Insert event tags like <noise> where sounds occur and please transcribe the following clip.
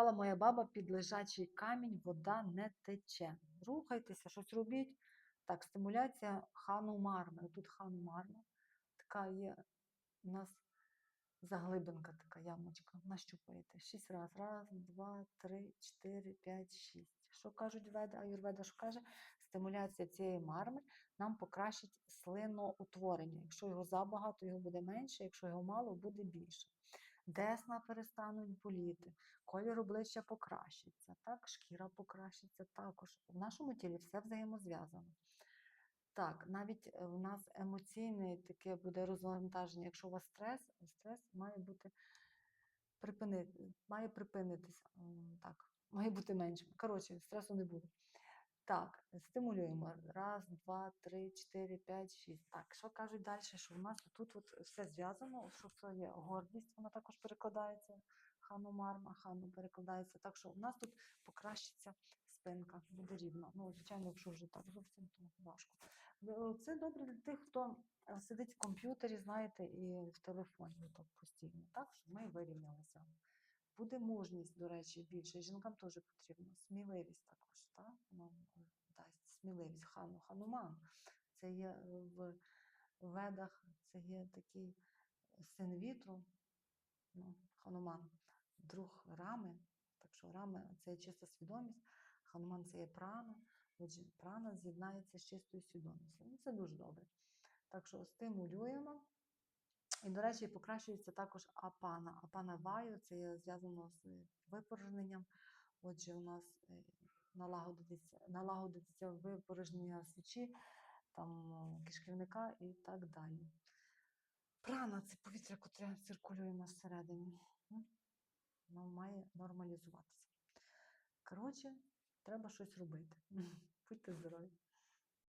Сказала моя баба, під лежачий камінь вода не тече. Рухайтеся, щось робіть. Так, стимуляція хану марми. Тут хану марма. Така є у нас заглибинка, така ямочка. Нащупаєте. Шість раз. Раз, два, три, чотири, п'ять, шість. Що кажуть веда, аюрведа, що каже? Стимуляція цієї марми нам покращить слиноутворення. Якщо його забагато, його буде менше, якщо його мало, буде більше. Десна перестануть боліти, колір обличчя покращиться, так, шкіра покращиться також. В нашому тілі все взаємозв'язано. Так, навіть е, в нас емоційне таке буде розвантаження. Якщо у вас стрес, стрес має бути припинити, має припинитися. Так, має бути меншим. Коротше, стресу не буде. Так, стимулюємо. Раз, два, три, чотири, п'ять, шість. Так, що кажуть далі? Що в нас тут от все зв'язано, що це є гордість, вона також перекладається. Хану марма, хану перекладається. Так що в нас тут покращиться спинка, буде рівно. Ну, звичайно, якщо вже так зовсім, то важко. Це добре для тих, хто е, сидить в комп'ютері, знаєте, і в телефоні так постійно, так, щоб ми вирівнялися. Буде мужність, до речі, більше. Жінкам теж потрібно. Сміливість також, так? Воно е, дасть сміливість. Хану, хануман. Це є е, в ведах, це є такий син вітру, ну, хануман, друг рами. Так що рами це є чиста свідомість, хануман це є прана. Отже, прана з'єднається з чистою свідомістю. Ну, це дуже добре. Так що стимулюємо. І, до речі, покращується також апана. Апана ваю це є зв'язано з випорожненням. Отже, у нас е, налагодиться, налагодиться випорожнення сечі, там, е, кишківника і так далі. Прана це повітря, яке циркулює нас всередині. Воно має нормалізуватися. Коротше, треба щось робити. <laughs> Будьте здорові!